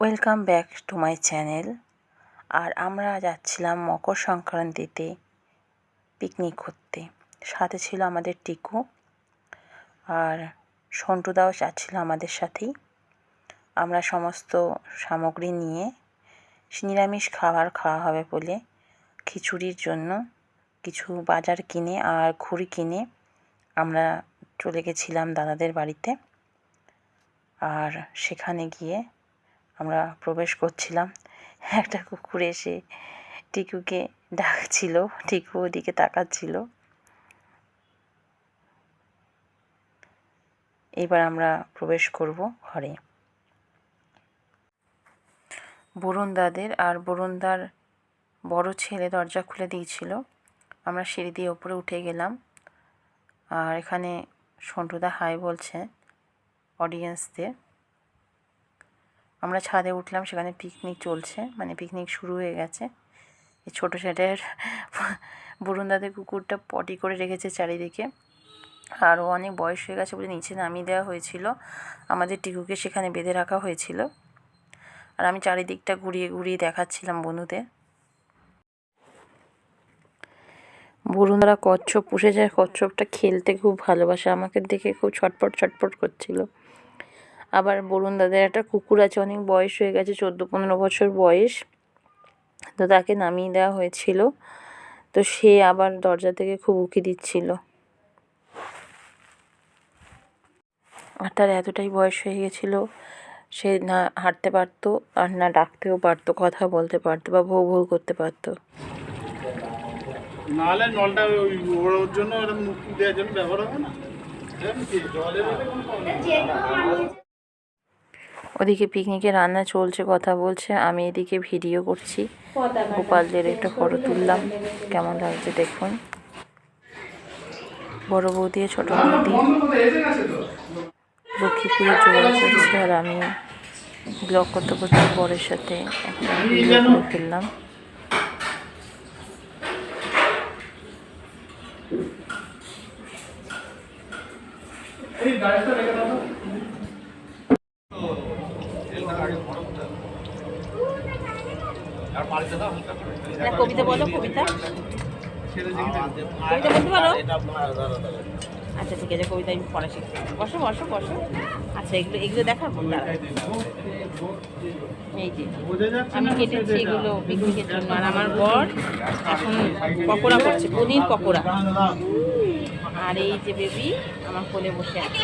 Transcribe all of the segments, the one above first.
Welcome back to my channel আর আমরা যাচ্ছিলাম মকর সংক্রান্তিতে পিকনিক করতে। সাথে ছিল আমাদের টিকু আর সন্টুদাও যাচ্ছিল আমাদের সাথেই। আমরা সমস্ত সামগ্রী নিয়ে নিরামিষ খাবার খাওয়া হবে বলে খিচুড়ির জন্য কিছু বাজার কিনে আর ঘুড়ি কিনে আমরা চলে গেছিলাম দাদাদের বাড়িতে। আর সেখানে গিয়ে আমরা প্রবেশ করছিলাম। একটা কুকুর এসে টিকুকে ডাকছিল, টিকু ওদিকে তাকাচ্ছিল। এবার আমরা প্রবেশ করব ঘরে। বরুণদাদের আর বরুণদার বড় ছেলে দরজা খুলে দিয়েছিল। আমরা সিঁড়ি দিয়ে ওপরে উঠে গেলাম। আর এখানে সন্টুদা হাই বলছে অডিয়েন্সদের আমরা ছাদে উঠলাম, সেখানে পিকনিক চলছে। মানে পিকনিক শুরু হয়ে গেছে। এই ছোটো ছেলের বরুণদাদের কুকুরটা পটি করে রেখেছে চারিদিকে। আরও অনেক বয়স হয়ে গেছে বলে নিচে নামিয়ে দেওয়া হয়েছিল। আমাদের টিকুকে সেখানে বেঁধে রাখা হয়েছিল। আর আমি চারিদিকটা ঘুরিয়ে ঘুরিয়ে দেখাচ্ছিলাম বন্ধুদের। বরুণরা কচ্ছপ, পুষে যায় কচ্ছপটা খেলতে খুব ভালোবাসে। আমাকে দেখে খুব ছটপট ছটপট করছিল। আবার বরুণ দাদের একটা কুকুর আছে, অনেক বয়স হয়ে গেছে, চোদ্দ পনেরো বছর বয়স। তো তাকে নামিয়ে দেওয়া হয়েছিল। তো সে আবার দরজা থেকে খুব উঁকি দিচ্ছিল। আর তার এতটাই বয়স হয়ে গেছিল, সে না হাঁটতে পারতো আর না ডাকতেও পারতো, কথা বলতে পারতো বা ভৌ ভৌ করতে পারতো। জন্য ব্যবহার হবে না মধ্যে কোনো problem নেই। ওদিকে পিকনিকে রান্না চলছে, কথা বলছে। আমি এদিকে ভিডিও করছি। গোপালদের একটা ফটো তুললাম। কেমন লাগছে দেখুন। বড় বৌদি দিয়ে ছোট বৌদি লক্ষ্মীপুরে জোগাড় করছে আর আমি ব্লগ করতে করতে বরের সাথে একটা ভিডিও করে ফেললাম। কবিতা বলো কবিতা। কবিতা বলতে পারো? আচ্ছা ঠিক আছে, কবিতা আমি পড়া শিখছি। বসো বসো বসো। আচ্ছা এগুলো এগুলো দেখাবো, দাঁড়াও। এই যে, আমি কেটেছি এগুলো পিকনিকের জন্য। আর আমার বর এখন পকোড়া করছে, পনির পকোড়া। আর এই যে বেবি আমার কোলে বসে আছে।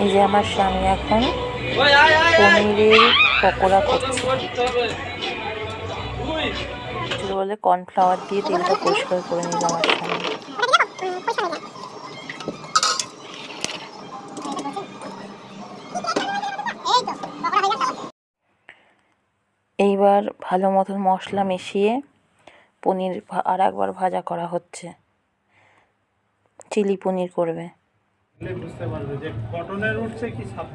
এই যে আমার স্বামী এখন পনিরের পকোড়া করছে। বলে কর্নফ্লাওয়ার দিয়ে তেলটা পরিষ্কার করে নিল আমার স্বামী। এইবার ভালো মতন মশলা মিশিয়ে পনির আর একবার ভাজা করা হচ্ছে। চিলি পনির করবে। বুঝতে পারবে যে কটনের উঠছে কি সাত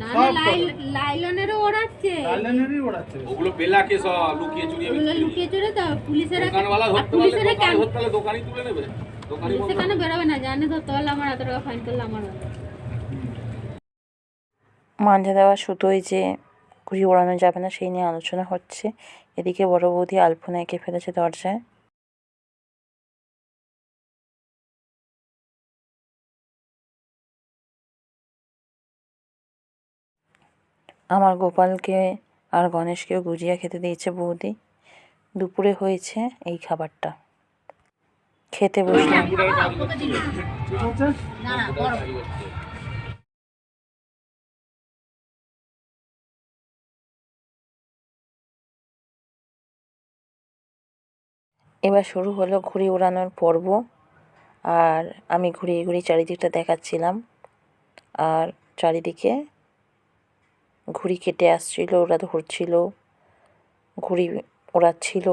না সব না লাইল- লাইলনেরও ওড়াচ্ছে। লাইলেনেরই ওড়াচ্ছে ওগুলো বেলাকে সব লুকিয়ে চুরিয়ে ওগুলো লুকিয়ে চুরে তো পুলিশেরা দোকানওয়ালা ধরতে পারলে কেন ধরতে দোকানই তুলে নেবে। দোকানি পুলিশে কেন বেরোবে না জানে ধরতে পারলে আমার এত টাকা ফাইন করলে আমার মাঞ্জা দেওয়া সুতোয় যে ঘুড়ি ওড়ানো যাবে না সেই নিয়ে আলোচনা হচ্ছে। এদিকে বড় বৌদি আলপনা এঁকে ফেলেছে দরজায়। আমার গোপালকে আর গণেশকেও গুজিয়া খেতে দিয়েছে বৌদি। দুপুরে হয়েছে এই খাবারটা। খেতে বসলাম। এবার শুরু হলো ঘুড়ি ওড়ানোর পর্ব। আর আমি ঘুরিয়ে ঘুরিয়ে চারিদিকটা দেখাচ্ছিলাম। আর চারিদিকে ঘুড়ি কেটে আসছিল, ওরা ধরছিল, ঘুড়ি ওড়াচ্ছিল।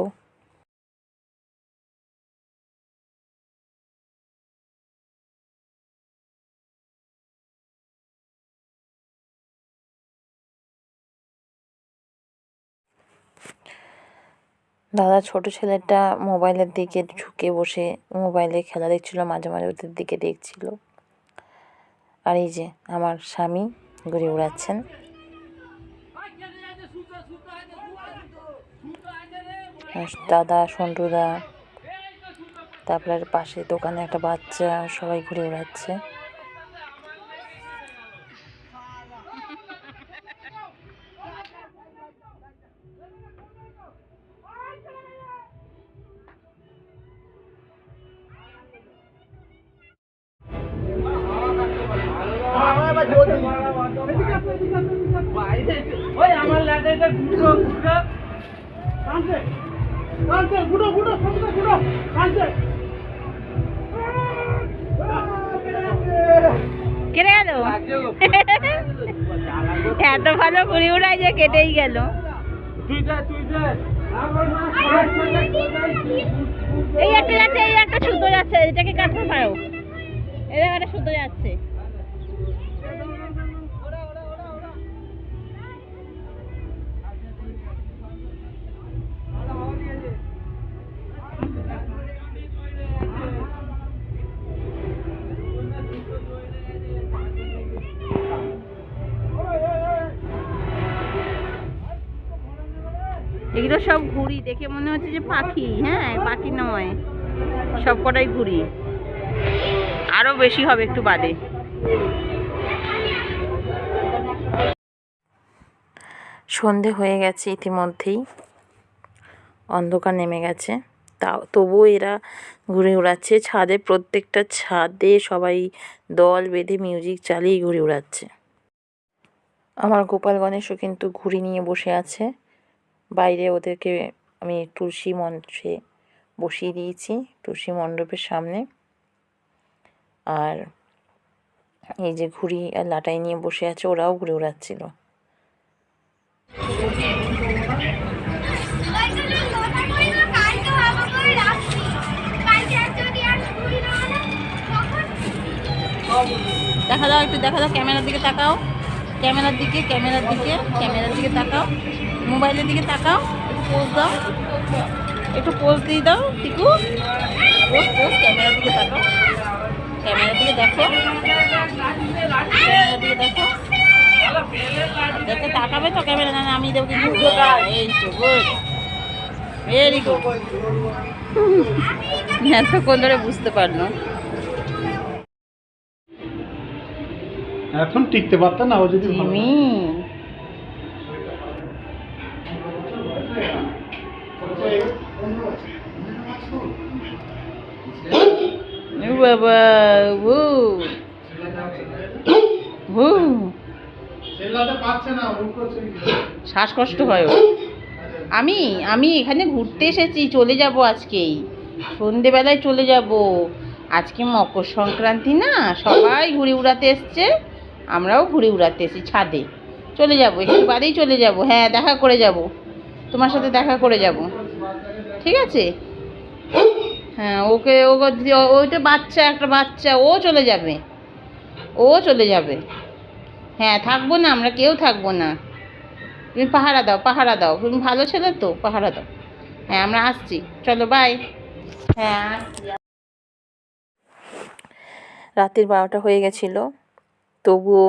দাদা, ছোট ছেলেটা মোবাইলের দিকে ঝুঁকে বসে মোবাইলে খেলা দেখছিল, মাঝে মাঝে ওদের দিকে দেখছিল। আর এই যে, আমার স্বামী ঘুরে উড়াচ্ছেন দাদা সন্টুদা তারপরে পাশে দোকানে একটা বাচ্চা সবাই ঘুরে উড়াচ্ছে কেটে গেল? এত ভালো ঘুরে উড়াই যে কেটেই গেল। এই একটা যাচ্ছে এই একটা শুদ্ধ যাচ্ছে এটাকে কাটতে পারো। এটা একটা শুদ্ধ যাচ্ছে। এগুলো সব ঘুড়ি, দেখে মনে হচ্ছে যে পাখি হ্যাঁ পাখি নয়। সব কটাই ঘুড়ি। আরও বেশি হবে একটু বাদে। সন্ধে হয়ে গেছে ইতিমধ্যেই। অন্ধকার নেমে গেছে। তাও তবুও এরা ঘুরে উড়াচ্ছে। ছাদে, প্রত্যেকটা ছাদে সবাই দল বেঁধে মিউজিক চালিয়ে ঘুরে উড়াচ্ছে। আমার গোপাল গণেশও কিন্তু ঘুড়ি নিয়ে বসে আছে। বাইরে ওদেরকে আমি তুলসী মঞ্চে বসিয়ে দিয়েছি, তুলসী মণ্ডপের সামনে। আর এই যে ঘুড়ি আর লাটাই নিয়ে বসে আছে, ওরাও ঘুরে উড়াচ্ছিল দেখা দাও একটু, দেখা দাও, ক্যামেরার দিকে তাকাও। ক্যামেরার দিকে ক্যামেরার দিকে ক্যামেরার দিকে তাকাও। মোবাইলের দিকে তাকাও। পোজ দাও। একটু পোজ দিয়ে দাও, টিকু। পোজ পোজ ক্যামেরার দিকে তাকাও। ক্যামেরার দিকে দেখো। ক্যামেরার দিকে দেখো। দেখে তাকাবে তো ক্যামেরা? না আমি দেবো কিন্তু এই তো গুড ভেরি গুড এতক্ষণ ধরে বুঝতে পারল? এখন টিকতে পারতাম না ও যদি জিমি। বাবা ও? শ্বাসকষ্ট হয়। আমি আমি এখানে ঘুরতে এসেছি চলে যাব আজকেই। সন্ধেবেলায় চলে যাব। আজকে মকর সংক্রান্তি না সবাই ঘুরে উড়াতে এসছে। আমরাও ঘুড়ি উড়াতে এসেছি ছাদে। চলে যাব, একটু বাদেই চলে যাব। হ্যাঁ দেখা করে যাব। তোমার সাথে দেখা করে যাব। ঠিক আছে? হ্যাঁ ওকে ওকে ওইটা বাচ্চা, একটা বাচ্চা। ও চলে যাবে। ও চলে যাবে। হ্যাঁ থাকব না, আমরা কেউ থাকব না। তুমি পাহারা দাও পাহারা দাও। তুমি ভালো ছেলে তো, পাহারা দাও। হ্যাঁ আমরা আসছি। চলো বাই হ্যাঁ রাতের বারোটা হয়ে গেছিল। তবুও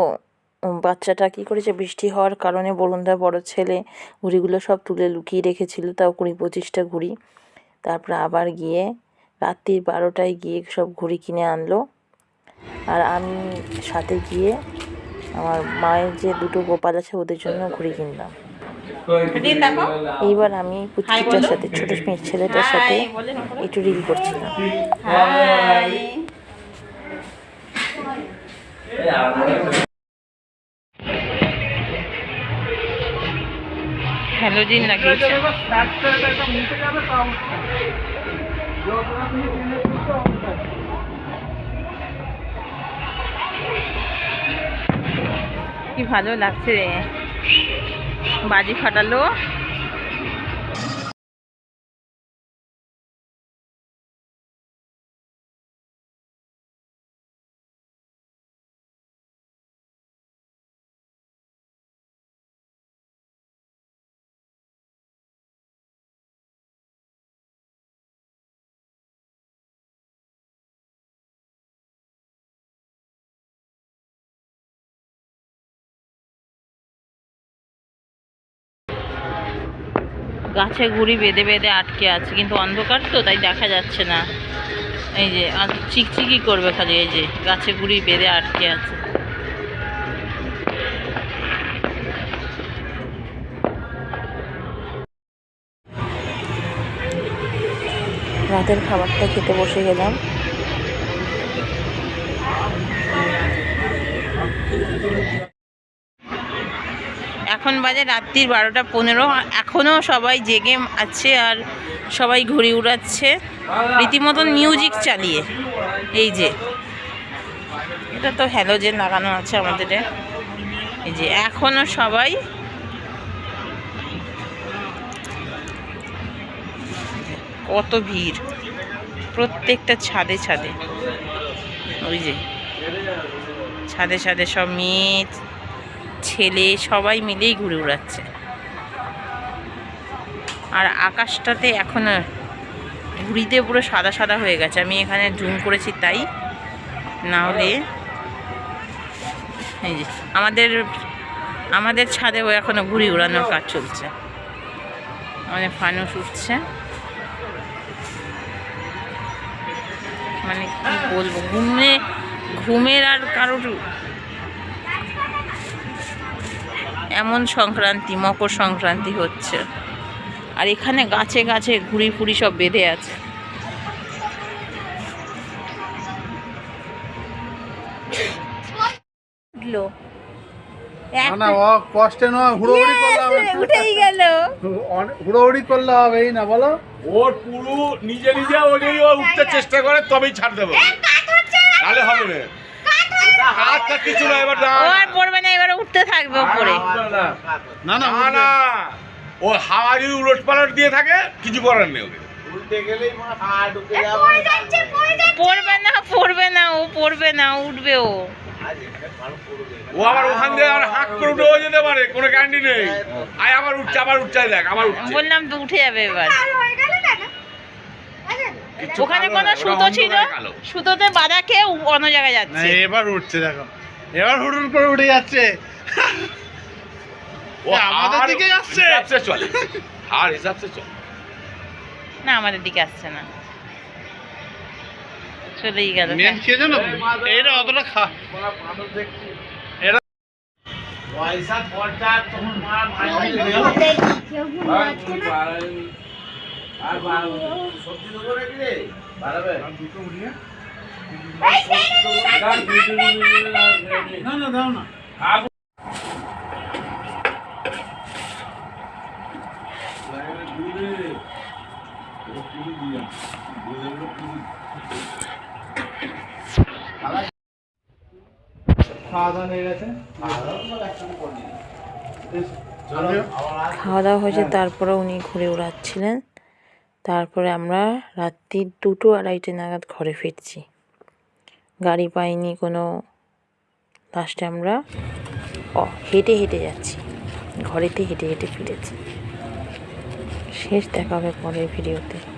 বাচ্চাটা কী করেছে? বৃষ্টি হওয়ার কারণে বরুণদার বড় ছেলে ঘুড়িগুলো সব তুলে লুকিয়ে রেখেছিল তাও কুড়ি পঁচিশটা ঘুড়ি। তারপর আবার গিয়ে রাত্রির বারোটায় গিয়ে সব ঘুড়ি কিনে আনলো। আর আমি সাথে গিয়ে আমার মায়ের যে দুটো গোপাল আছে ওদের জন্য ঘুড়ি কিনলাম। এইবার আমি পুচকিটার সাথে ছোটো মেয়ে ছেলেটার সাথে। একটু রিল করছিলাম হাই। হ্যালোজিন লাগিয়েছে এবার স্যারটা এটা মুখে যাবে তাও যতটা তুমি টেনে তুলছো, অতটা। কি ভালো লাগছে রে বাজি ফাটালো গাছে ঘুরি বেঁধে বেঁধে আটকে আছে, কিন্তু অন্ধকার তো, তাই দেখা যাচ্ছে না। এই যে, আর চিকচিকি করবে খালি, এই যে, গাছে ঘুরি বেঁধে আটকে আছে। রাতের খাবারটা খেতে বসে গেলাম। এখন বাজে রাত্রির বারোটা পনেরো। এখনও সবাই জেগে আছে আর সবাই ঘুড়ি উড়াচ্ছে। রীতিমতন মিউজিক চালিয়ে। এই যে। এটা তো হ্যালো হ্যালোজেন লাগানো আছে আমাদের এই যে এখনও সবাই কত ভিড়। প্রত্যেকটা ছাদে ছাদে। ওই যে। ছাদে ছাদে সব মেয়ে ছেলে, সবাই মিলেই ঘুরে উড়াচ্ছে আর আকাশটাতে এখন ঘুড়িতে পুরো সাদা সাদা হয়ে গেছে। আমি এখানে জুম করেছি তাই। না হলে এই যে, আমাদের আমাদের ছাদেও এখনও ঘুড়ি উড়ানোর কাজ চলছে। আমাদের ফানুস উঠছে। মানে কি বলব, ঘুমে, ঘুমের আর কারোর এমন সংক্রান্তি মকর সংক্রান্তি হচ্ছে। আর এখানে গাছে গাছে ঘুড়ি ফুড়ি সব বেঁধে আছে। উঠল। না না ও কষ্টে নয় হুড়োহুড়ি উঠেই গেল। হুড়োহুড়ি করলে হবেই না বলো। ওর পুরো নিজে নিজে উঠতে চেষ্টা করে তবেই ছাড় দেবো। তাহলে হবে না কাজটা কিছু না এবার দাঁড়া। আর পড়বে না এবার উঠতে থাকবে উপরে। না না না। না ও হাওয়া যদি উলট পালট দিয়ে থাকে কিছু করার নেই ওকে। পড়বে না পড়বে না ও পড়বে না উঠবে ও। ও আবার ওখান দিয়ে আবার হাঁক করে উঠেও যেতে পারে কোনো গ্যারান্টি নেই। আয় আবার উঠছে আবার উঠছে দেখ আবার উঠছে। বললাম তো উঠে যাবে এবার। ওখানে কোনো সুতো ছিল? সুতোতে বাঁধা খেয়ে অন্য জায়গায় যাচ্ছে? এবার উঠছে দেখো। এবার হুড়ুর করে উঠে যাচ্ছে। ও আমাদের দিকেই আসছে। হিসাব চলে। আর হিসাবসে চলে। না আমাদের দিকে আসছে না। চলেই গেল। মেন খেয়েছো না এটা অতটা খা এটা কেউ ঘুম পাচ্ছে না না না দাও না। খাওয়া দাওয়া গেছে? আমিও- খাওয়া দাওয়া হয়েছে তারপরে উনি ঘুরে উড়াচ্ছিলেন তারপরে আমরা রাত্রি দুটো আড়াইটে নাগাদ ঘরে ফিরছি। গাড়ি পাইনি কোনো। লাস্টে আমরা হেঁটে হেঁটে যাচ্ছি। ঘরেতে হেঁটে হেঁটে ফিরেছি। শেষ দেখা হবে পরের ভিডিওতে।